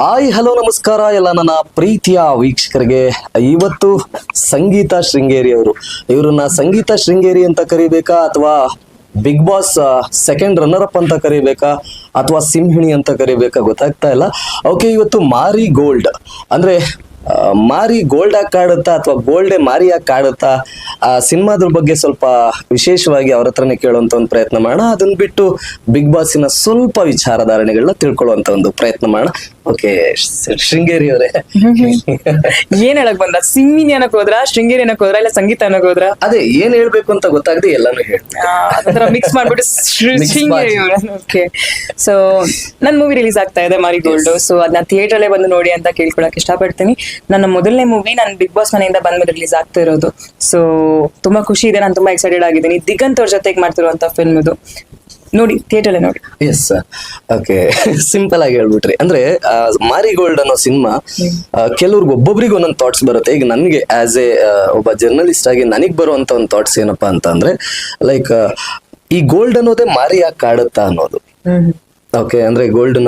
Hi, hello, ನಮಸ್ಕಾರ. ಎಲ್ಲ ನನ್ನ ಪ್ರೀತಿಯ ವೀಕ್ಷಕರಿಗೆ. ಇವತ್ತು ಸಂಗೀತ ಶೃಂಗೇರಿ ಅವರು. ಇವರನ್ನ ಸಂಗೀತ ಶೃಂಗೇರಿ ಅಂತ ಕರಿಬೇಕಾ ಅಥವಾ Bigg Boss second runner up ಅಂತ ಕರಿಬೇಕಾ ಅಥವಾ ಸಿಂಹಿಣಿ ಅಂತ ಕರಿಬೇಕಾ ಗೊತ್ತಾಗ್ತಾ ಇಲ್ಲ. ಓಕೆ, ಇವತ್ತು ಮಾರಿ ಗೋಲ್ಡ್. ಅಂದ್ರೆ ಮಾರಿ ಗೋಲ್ಡ್ ಆಗಿ ಕಾಡುತ್ತಾ ಅಥವಾ ಗೋಲ್ಡೆ ಮಾರಿ ಆಗಿ ಕಾಡುತ್ತಾ ಆ ಸಿನಿಮಾದ್ರ ಬಗ್ಗೆ ಸ್ವಲ್ಪ ವಿಶೇಷವಾಗಿ ಅವ್ರ ಹತ್ರನೇ ಕೇಳುವಂತ ಒಂದು ಪ್ರಯತ್ನ ಮಾಡೋಣ. ಅದನ್ನ ಬಿಟ್ಟು ಬಿಗ್ ಬಾಸಿನ ಸ್ವಲ್ಪ ವಿಚಾರಧಾರಣೆಗಳನ್ನ ತಿಳ್ಕೊಳ್ಳುವಂತ ಒಂದು ಪ್ರಯತ್ನ ಮಾಡೋಣ. ಓಕೆ ಶೃಂಗೇರಿ ಅವರೇ. ಏನ್ ಹೇಳಕ್ ಬಂದ? ಸಿಮ್ಮಿನಿ ಅನ್ನಕ್ ಹೋದ್ರ ಶೃಂಗೇರಿ ಅನ್ನಕ್ ಹೋದ್ರ ಇಲ್ಲ ಸಂಗೀತ ಅನ್ನಕ್ ಹೋದ್ರ? ಅದೇ ಏನ್ ಹೇಳ್ಬೇಕು ಅಂತ ಗೊತ್ತಾಗದೆ ಎಲ್ಲಾನು ಹೇಳ್ತಾರೆ ಮಿಕ್ಸ್ ಮಾಡ್ಬಿಟ್ಟು ಶೃಂಗೇರಿ ಓಕೆ ಸೊ ನನ್ ಮೂವಿ ರಿಲೀಸ್ ಆಗ್ತಾ ಇದೆ ಮಾರಿ ಗೋಲ್ಡ್ ಸೊ ಅದನ್ನ ಥಿಯೇಟರ್ ಅಲ್ಲೇ ಬಂದು ನೋಡಿ ಅಂತ ಕೇಳ್ಕೊಳಕ್ ಇಷ್ಟಪಡ್ತೀನಿ. ನನ್ನ ಮೊದಲನೇ ಮೂವಿ ನಾನು ಬಿಗ್ ಬಾಸ್ ಮನೆಯಿಂದ ಬಂದ್ಮೇಲೆ ರಿಲೀಸ್ ಆಗ್ತಾ ಇರೋದು. ಸೊ ತುಂಬಾ ಖುಷಿ ಇದೆ ನಾನು ತುಂಬಾ ಎಕ್ಸೈಟೆಡ್ ಆಗಿದ್ದೀನಿ. ದಿಗಂತ್ ಅವ್ರ ಜೊತೆಗೆ ಮಾಡ್ತಿರುವಂತ ಫಿಲ್ಮ್ ಇದು. ನೋಡಿ ಥಿಯೇಟರ್ ನೋಡಿ. ಎಸ್ ಓಕೆ ಸಿಂಪಲ್ ಆಗಿ ಹೇಳ್ಬಿಟ್ರಿ. ಅಂದ್ರೆ ಮಾರಿ ಗೋಲ್ಡ್ ಅನ್ನೋ ಸಿನಿಮಾ ಕೆಲವ್ರಿಗೆ ಒಬ್ಬೊಬ್ರಿಗೆ ಒಂದೊಂದು ಥಾಟ್ಸ್ ಬರುತ್ತೆ. ಈಗ ನನಗೆ ಆಸ್ ಎ ಒಬ್ಬ ಜರ್ನಲಿಸ್ಟ್ ಆಗಿ ನನಗೆ ಬರುವಂತ ಒಂದು ಥಾಟ್ಸ್ ಏನಪ್ಪಾ ಅಂತ ಅಂದ್ರೆ ಲೈಕ್ ಈ ಗೋಲ್ಡ್ ಅನ್ನೋದೇ ಮಾರಿ ಯಾಕೆ ಕಾಡುತ್ತಾ ಅನ್ನೋದು. ಓಕೆ ಅಂದ್ರೆ ಗೋಲ್ಡ್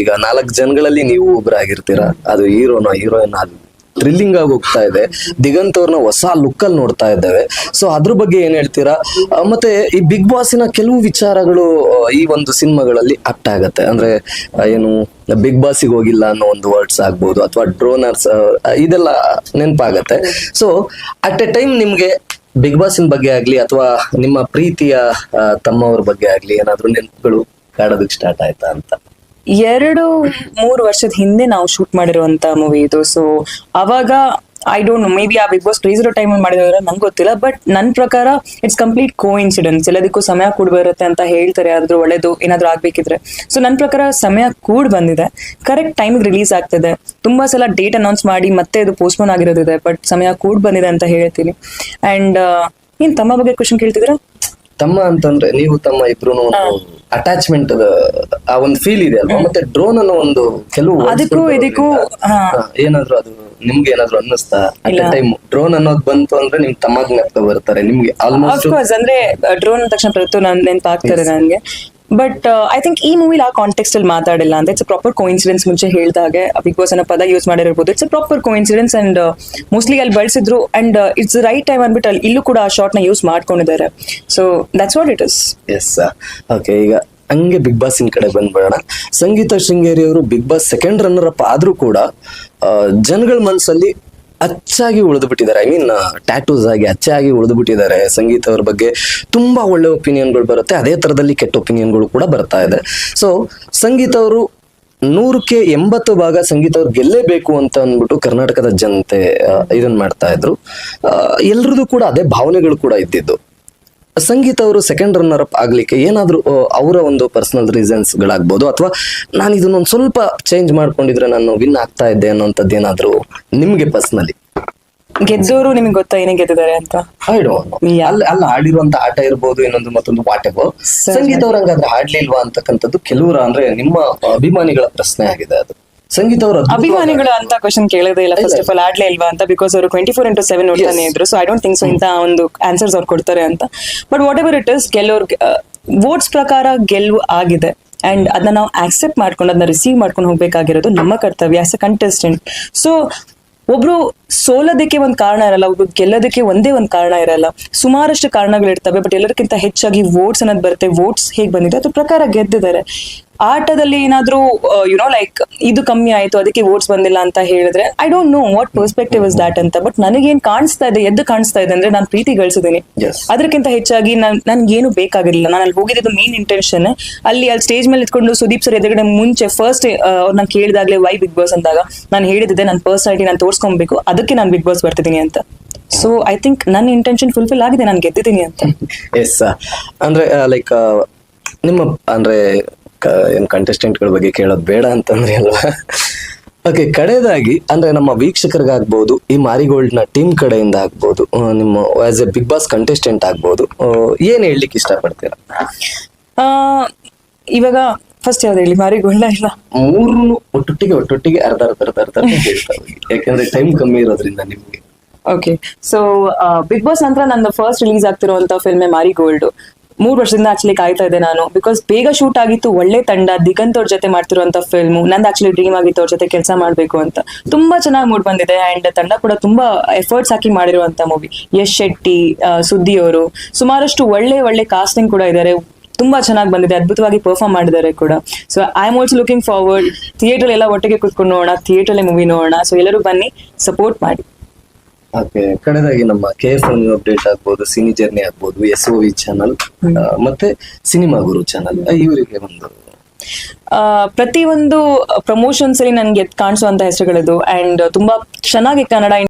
ಈಗ ನಾಲ್ಕು ಜನಗಳಲ್ಲಿ ನೀವು ಒಬ್ರಾಗಿರ್ತೀರಾ. ಅದು ಹೀರೋನೋ ಹೀರೋಯಿನ್ ಅದು ಥ್ರಿಲ್ಲಿಂಗ್ ಆಗಿ ಹೋಗ್ತಾ ಇದೆ. ದಿಗಂತ್ ಅವ್ರನ್ನ ಹೊಸ ಲುಕ್ ಅಲ್ಲಿ ನೋಡ್ತಾ ಇದ್ದೇವೆ. ಸೊ ಅದ್ರ ಬಗ್ಗೆ ಏನ್ ಹೇಳ್ತೀರಾ? ಮತ್ತೆ ಈ ಬಿಗ್ ಬಾಸಿನ ಕೆಲವು ವಿಚಾರಗಳು ಈ ಒಂದು ಸಿನಿಮಾಗಳಲ್ಲಿ ಅಕ್ಟ್ ಆಗತ್ತೆ. ಅಂದ್ರೆ ಏನು ಬಿಗ್ ಬಾಸಿಗೆ ಹೋಗಿಲ್ಲ ಅನ್ನೋ ಒಂದು ವರ್ಡ್ಸ್ ಆಗ್ಬೋದು, ಅಥವಾ ಡ್ರೋನರ್ಸ್ ಇದೆಲ್ಲ ನೆನಪಾಗತ್ತೆ. ಸೊ ಅಟ್ ಎ ಟೈಮ್ ನಿಮ್ಗೆ ಬಿಗ್ ಬಾಸಿನ ಬಗ್ಗೆ ಆಗ್ಲಿ, ಅಥವಾ ನಿಮ್ಮ ಪ್ರೀತಿಯ ತಮ್ಮವ್ರ ಬಗ್ಗೆ ಆಗ್ಲಿ ಏನಾದ್ರು ನೆನಪುಗಳು ಕಾಡೋದಕ್ಕೆ ಸ್ಟಾರ್ಟ್ ಆಯ್ತಾ ಅಂತ? ಎರಡು ಮೂರು ವರ್ಷದ ಹಿಂದೆ ನಾವು ಶೂಟ್ ಮಾಡಿರುವಂತ ಮೂವಿ ಇದು. ಸೊ ಅವಾಗ I don't know maybe ಆ ಬಿಗ್ ಬಾಸ್ ಕ್ರೇಜ್ ಇರೋ ಟೈಮ್ ಮಾಡಿದ್ರೆ ನಂಗೆ ಗೊತ್ತಿಲ್ಲ ಬಟ್ ನನ್ನ ಪ್ರಕಾರ ಇಟ್ಸ್ ಕಂಪ್ಲೀಟ್ ಕೋ ಇನ್ಸಿಡೆನ್ಸ್ ಎಲ್ಲದಕ್ಕೂ ಸಮಯ ಕೂಡ ಬರುತ್ತೆ ಅಂತ ಹೇಳ್ತಾರೆ ಯಾರಾದ್ರೂ ಒಳ್ಳೇದು ಏನಾದ್ರೂ ಆಗ್ಬೇಕಿದ್ರೆ. ಸೊ ನನ್ನ ಪ್ರಕಾರ ಸಮಯ ಕೂಡ ಬಂದಿದೆ. ಕರೆಕ್ಟ್ ಟೈಮಿಗೆ ರಿಲೀಸ್ ಆಗ್ತಿದೆ. ತುಂಬಾ ಸಲ ಡೇಟ್ ಅನೌನ್ಸ್ ಮಾಡಿ ಮತ್ತೆ ಅದು ಪೋಸ್ಟ್ಪೋನ್ ಆಗಿರೋದಿದೆ ಬಟ್ ಸಮಯ ಕೂಡ ಬಂದಿದೆ ಅಂತ ಹೇಳ್ತೀನಿ. ಅಂಡ್ ಏನ್ ತಮ್ಮ ಬಗ್ಗೆ ಕ್ವಶನ್ ಕೇಳ್ತಿದ್ರ ತಮ್ಮ ಅಂತಂದ್ರೆ ನೀವು ತಮ್ಮ ಇಬ್ರು ಅಟ್ಯಾಚ್ಮೆಂಟ್ ಆ ಒಂದು ಫೀಲ್ ಇದೆ ಅಲ್ವಾ? ಮತ್ತೆ ಡ್ರೋನ್ ಅನ್ನೋ ಒಂದು ಕೆಲವು ಅದಕ್ಕೂ ಇದಕ್ಕೂ ಏನಾದ್ರು ಅದು ನಿಮ್ಗೆ ಏನಾದ್ರು ಅನ್ನಿಸ್ತಾ? ಅಟ್ ಟೈಮ್ ಡ್ರೋನ್ ಅನ್ನೋದು ಬಂತು ಅಂದ್ರೆ ನಿಮ್ ತಮ್ಮ ಜ್ಞಾಪಕ ಬರ್ತಾರೆ. ನಿಮ್ಗೆ ಆಲ್ಮೋಸ್ಟ್ ಅಂದ್ರೆ ಡ್ರೋನ್ ಅಂದ ತಕ್ಷಣ ಪ್ರತಿ ನಾನು ನೆನಪಾಗ್ತಾರೆ ನನಗೆ. ಬಟ್ ಐ ಥಿಂಕ್ ಈ ಮೂವಿಲಿ ಆ ಕಾಂಟೆಕ್ಸ್ಟ್ ಅಲ್ಲಿ ಮಾತಾಡಿಲ್ಲ ಅಂತ ಇಟ್ಸ್ ಪ್ರಾಪರ್ ಕೋಇನ್ಸಿಡೆನ್ಸ್ ಮುಂಚೆ ಹೇಳ್ದಾಗೆ. ಬಿಗ್ ಬಾಸ್ ಅನ್ನೋ ಪದ ಯೂಸ್ ಮಾಡಿರ್ಬೋದು it's proper coincidence and mostly ಅಲ್ಲಿ ಬಳಸಿದ್ರು ಅಂಡ್ ಇಟ್ಸ್ ರೈಟ್ ಟೈಮ್ ಅಂದ್ಬಿಟ್ಟು ಅಲ್ಲಿ ಇಲ್ಲೂ ಕೂಡ ಆ ಶಾರ್ಟ್ನ ಯೂಸ್ ಮಾಡ್ಕೊಂಡಿದ್ದಾರೆ. So that's what it is yes okay ಈಗ ಹಂಗೆ ಬಿಗ್ ಬಾಸಿನ ಕಡೆ ಬಂದ್ಬಿಡೋಣ. ಸಂಗೀತ ಶೃಂಗೇರಿ ಅವರು Bigg Boss second runner up ಆದ್ರೂ ಕೂಡ ಆ, ಜನಗಳ ಮನಸ್ಸಲ್ಲಿ ಅಚ್ಚಾಗಿ ಉಳಿದು ಬಿಟ್ಟಿದ್ದಾರೆ. ಐ ಮೀನ್ ಟ್ಯಾಟೂಸ್ ಆಗಿ ಅಚ್ಚಾಗಿ ಉಳಿದು ಬಿಟ್ಟಿದ್ದಾರೆ. ಸಂಗೀತ ಅವ್ರ ಬಗ್ಗೆ ತುಂಬಾ ಒಳ್ಳೆ ಒಪಿನಿಯನ್ಗಳು ಬರುತ್ತೆ. ಅದೇ ತರದಲ್ಲಿ ಕೆಟ್ಟ ಒಪಿನಿಯನ್ಗಳು ಕೂಡ ಬರ್ತಾ ಇದೆ. ಸೊ ಸಂಗೀತ ಅವರು ನೂರಕ್ಕೆ ಎಂಬತ್ತು ಭಾಗ ಸಂಗೀತ ಅವ್ರು ಗೆಲ್ಲೇಬೇಕು ಅಂತ ಅಂದ್ಬಿಟ್ಟು ಕರ್ನಾಟಕದ ಜನತೆ ಇದನ್ನ ಮಾಡ್ತಾ ಇದ್ರು. ಎಲ್ರದ್ದು ಕೂಡ ಅದೇ ಭಾವನೆಗಳು ಕೂಡ ಇದ್ದಿದ್ದು. ಸಂಗೀತ ಅವರು ಸೆಕೆಂಡ್ ರನ್ನರ್ ಅಪ್ ಆಗ್ಲಿಕ್ಕೆ ಏನಾದರೂ ಅವರ ಒಂದು ಪರ್ಸನಲ್ ರೀಸನ್ಸ್ ಗಳಾಗ್ಬೋದು? ಅಥವಾ ನಾನು ಇದನ್ನೊಂದು ಸ್ವಲ್ಪ ಚೇಂಜ್ ಮಾಡ್ಕೊಂಡಿದ್ರೆ ನಾನು ವಿನ್ ಆಗ್ತಾ ಇದ್ದೆ ಅನ್ನೋಂಥದ್ದು ಏನಾದರೂ ನಿಮಗೆ ಪರ್ಸನಲಿ ಗೆದ್ದವರು ನಿಮಗೆ ಗೊತ್ತಾ ಏನೇ ಗೆದ್ದಿದ್ದಾರೆ ಅಂತ? ಅಲ್ಲಿ ಅಲ್ಲಿ ಆಡಿರುವಂತ ಆಟ ಇರ್ಬೋದು ಇನ್ನೊಂದು ಮತ್ತೊಂದು ಎವರ್ ಸಂಗೀತ ಅವ್ರ ಹಂಗಾದ್ರೆ ಆಡ್ಲಿಲ್ವಾ ಅಂತಕ್ಕಂಥದ್ದು ಕೆಲವರು ಅಂದ್ರೆ ನಿಮ್ಮ ಅಭಿಮಾನಿಗಳ ಪ್ರಶ್ನೆ ಆಗಿದೆ ಅದು. ಸಂಗೀತ ಅವರು ಅಭಿಮಾನಿಗಳು ಅಂತ ಕ್ವಶನ್ ಕೇಳೋದೇ ಇಲ್ಲ ಫಸ್ಟ್ ಆಫ್ ಆಲ್ ಆಡ್ಲೇ ಇಲ್ವಾ ಅಂತ ಬಿಕಾಸ್ ಅವರು ಟ್ವೆಂಟಿ ಫೋರ್ ಇಂಟು ಸೆವೆನ್ ನೋಡ್ತಾನೆ ಇದ್ರು so I don't think so ಇಂತ ಒಂದು ಆನ್ಸರ್ಸ್ ಅವ್ರು ಕೊಡ್ತಾರೆ ಅಂತ. But whatever it is ಗೆಲ್ಲೋರ್ ವೋಟ್ಸ್ ಪ್ರಕಾರ ಗೆಲುವು ಆಗಿದೆ. ಅಂಡ್ ಅದನ್ನ ನಾವು ಆಕ್ಸೆಪ್ಟ್ ಮಾಡ್ಕೊಂಡು ಅದನ್ನ ರಿಸೀವ್ ಮಾಡ್ಕೊಂಡು ಹೋಗ್ಬೇಕಾಗಿರೋದು ನಮ್ಮ ಕರ್ತವ್ಯ ಆಸ್ ಅ ಕಂಟೆಸ್ಟೆಂಟ್ ಸೊ ಒಬ್ರು ಸೋಲೋದಕ್ಕೆ ಒಂದು ಕಾರಣ ಇರಲ್ಲ ಒಬ್ರು ಗೆಲ್ಲೋದಕ್ಕೆ ಒಂದೇ ಒಂದು ಕಾರಣ ಇರಲ್ಲ. ಸುಮಾರಷ್ಟು ಕಾರಣಗಳಿರ್ತವೆ ಬಟ್ ಎಲ್ಲರಿಗಿಂತ ಹೆಚ್ಚಾಗಿ ವೋಟ್ಸ್ ಅನ್ನೋದು ಬರುತ್ತೆ. ವೋಟ್ಸ್ ಹೇಗೆ ಬಂದಿದೆ ಅದ್ರ ಪ್ರಕಾರ ಗೆದ್ದಿದ್ದಾರೆ. ಆಟದಲ್ಲಿ ಏನಾದ್ರೂ ಯುನೋ ಲೈಕ್ ಇದು ಕಮ್ಮಿ ಆಯ್ತು ಅದಕ್ಕೆ ವೋಟ್ಸ್ ಬಂದಿಲ್ಲ ಅಂತ ಹೇಳಿದ್ರೆ I don't know what perspective is that ಅಂತ ಬಟ್ ನನಗೇನ್ ಕಾಣಿಸ್ತಾ ಇದೆ ಎದ್ದು ಕಾಣಿಸ್ತಾ ಇದೆ ಅಂದ್ರೆ ನಾನು ಪ್ರೀತಿ ಗಳಿಸಿದೀನಿ ಅದಕ್ಕಿಂತ ಹೆಚ್ಚಾಗಿ ನನ್ ನನ್ಗೇನು ಬೇಕಾಗಿರ್ಲಿಲ್ಲ. ನಾನು ಅಲ್ಲಿ ಹೋಗಿದ್ದು ಮೇನ್ ಇಂಟೆನ್ಷನ್ ಅಲ್ಲಿ ಅಲ್ಲಿ ಸ್ಟೇಜ್ ಮೇಲೆ ಇಟ್ಕೊಂಡು ಸುದೀಪ್ ಸರ್ ಎದುರುಗಡೆ ಮುಂಚೆ ಫಸ್ಟ್ ನಾನು ಕೇಳಿದಾಗ್ಲೇ ವೈ ಬಿಗ್ ಬಾಸ್ ಅಂದಾಗ ನಾನು ಹೇಳಿದ್ದೆ ನನ್ನ ಪರ್ಸನಾಲಿಟಿ ನಾನು ತೋರಿಸ್ಕೊಬೇಕು ಅದಕ್ಕೆ ನಾನು ಬಿಗ್ ಬಾಸ್ ಬರ್ತಿದ್ದೀನಿ ಅಂತ. ಸೊ ಐ ಥಿಂಕ್ ನನ್ನ ಇಂಟೆನ್ಷನ್ ಫುಲ್ಫಿಲ್ ಆಗಿದೆ ನಾನು ಗೆದ್ದಿದ್ದೀನಿ ಅಂತ. ಎಸ್ ಅಂದ್ರೆ ಲೈಕ್ ನಿಮ್ಮ ಅಂದ್ರೆ ಏನ್ ಕಂಟೆಸ್ಟೆಂಟ್ಗಳ ಬಗ್ಗೆ ಕೇಳೋದು ಬೇಡ ಅಂತಂದ್ರೆ ಅಲ್ವಾ? ಓಕೆ ಕಡೆಯದಾಗಿ ಅಂದ್ರೆ ನಮ್ಮ ವೀಕ್ಷಕರಿಗಾಗ್ಬೋದು ಈ ಮಾರಿಗೋಲ್ಡ್ನ ಟೀಮ್ ಕಡೆಯಿಂದ ಆಗ್ಬೋದು ನಿಮ್ಮ as a Bigg Boss contestant ಆಗ್ಬೋದು ಏನು ಹೇಳ್ಲಿಕ್ಕೆ ಇಷ್ಟಪಡ್ತೀರಾ? ಆ, ಇವಾಗ ಫಸ್ಟ್ ಯಾವ್ದು ಹೇಳಿ ಮಾರಿಗೋಲ್ಡ್ ಇಲ್ಲ? ಮೂರು ಒಟ್ಟೊಟ್ಟಿಗೆ ಒಟ್ಟೊಟ್ಟಿಗೆ ಅರ್ಧ ಅರ್ಧ ಅರ್ಧ ಅರ್ಧ ಹೇಳ್ತಾ ಯಾಕಂದ್ರೆ ಟೈಮ್ ಕಮ್ಮಿ ಇರೋದ್ರಿಂದ ನಿಮ್ಗೆ. ಓಕೆ ಸೊ ಬಿಗ್ ಬಾಸ್ ನಂತರ ನನ್ನ ಫಸ್ಟ್ ರಿಲೀಸ್ ಆಗ್ತಿರುವಂತ ಫಿಲ್ಮೆ ಮಾರಿ ಗೋಲ್ಡ್ ಮೂರ್ ವರ್ಷದಿಂದ ಆಕ್ಚುಲಿ ಕಾಯ್ತಾ ಇದ್ದೆ ನಾನು. ಬಿಕಾಸ್ ಬೇಗ ಶೂಟ್ ಆಗಿತ್ತು, ಒಳ್ಳೆ ತಂಡ, ದಿಗಂತ್ ಅವ್ರ ಜೊತೆ ಮಾಡ್ತಿರುವಂತ ಫಿಲ್ಮ್ ನಂದು ಆಕ್ಚುಲಿ ಡ್ರೀಮ್ ಆಗಿತ್ತು ಅವ್ರ ಜೊತೆ ಕೆಲಸ ಮಾಡ್ಬೇಕು ಅಂತ. ತುಂಬಾ ಚೆನ್ನಾಗಿ ಮೂಡ್ ಬಂದಿದೆ ಅಂಡ್ ತಂಡ ಕೂಡ ತುಂಬಾ ಎಫರ್ಟ್ಸ್ ಹಾಕಿ ಮಾಡಿರುವಂತ ಮೂವಿ ಯಶ್ ಶೆಟ್ಟಿ ಸುದ್ದಿ ಅವರು. ಸುಮಾರಷ್ಟು ಒಳ್ಳೆ ಒಳ್ಳೆ ಕಾಸ್ಟಿಂಗ್ ಕೂಡ ಇದ್ದಾರೆ ತುಂಬಾ ಚೆನ್ನಾಗಿ ಬಂದಿದೆ. ಅದ್ಭುತವಾಗಿ ಪರ್ಫಾರ್ಮ್ ಮಾಡಿದ್ದಾರೆ ಕೂಡ. So I am also looking forward theatre ಎಲ್ಲ ಒಟ್ಟಿಗೆ ಕುತ್ಕೊಂಡು ನೋಡೋಣ ಥಿಯೇಟರ್ ಮೂವಿ ನೋಡೋಣ. ಸೊ ಎಲ್ಲರೂ ಬನ್ನಿ ಸಪೋರ್ಟ್ ಮಾಡಿ. ಕಡೆದಾಗಿ ನಮ್ಮ ಕೆ ಎಫ್ ಅಪ್ಡೇಟ್ ಆಗ್ಬೋದು ಸಿನಿ ಜರ್ನಿ ಆಗ್ಬೋದು ಎಸ್ ಒ ವಿ ಚಾನಲ್ ಮತ್ತೆ ಸಿನಿಮಾ ಗುರು ಚಾನಲ್ ಇವರಿಗೆ ಒಂದು. ಆ, ಪ್ರತಿಯೊಂದು ಪ್ರಮೋಷನ್ಸ್ ಅಲ್ಲಿ ನನ್ಗೆ ಕಾಣಿಸುವಂತ ಹೆಸರುಗಳದು ಅಂಡ್ ತುಂಬಾ ಚೆನ್ನಾಗಿ ಕನ್ನಡ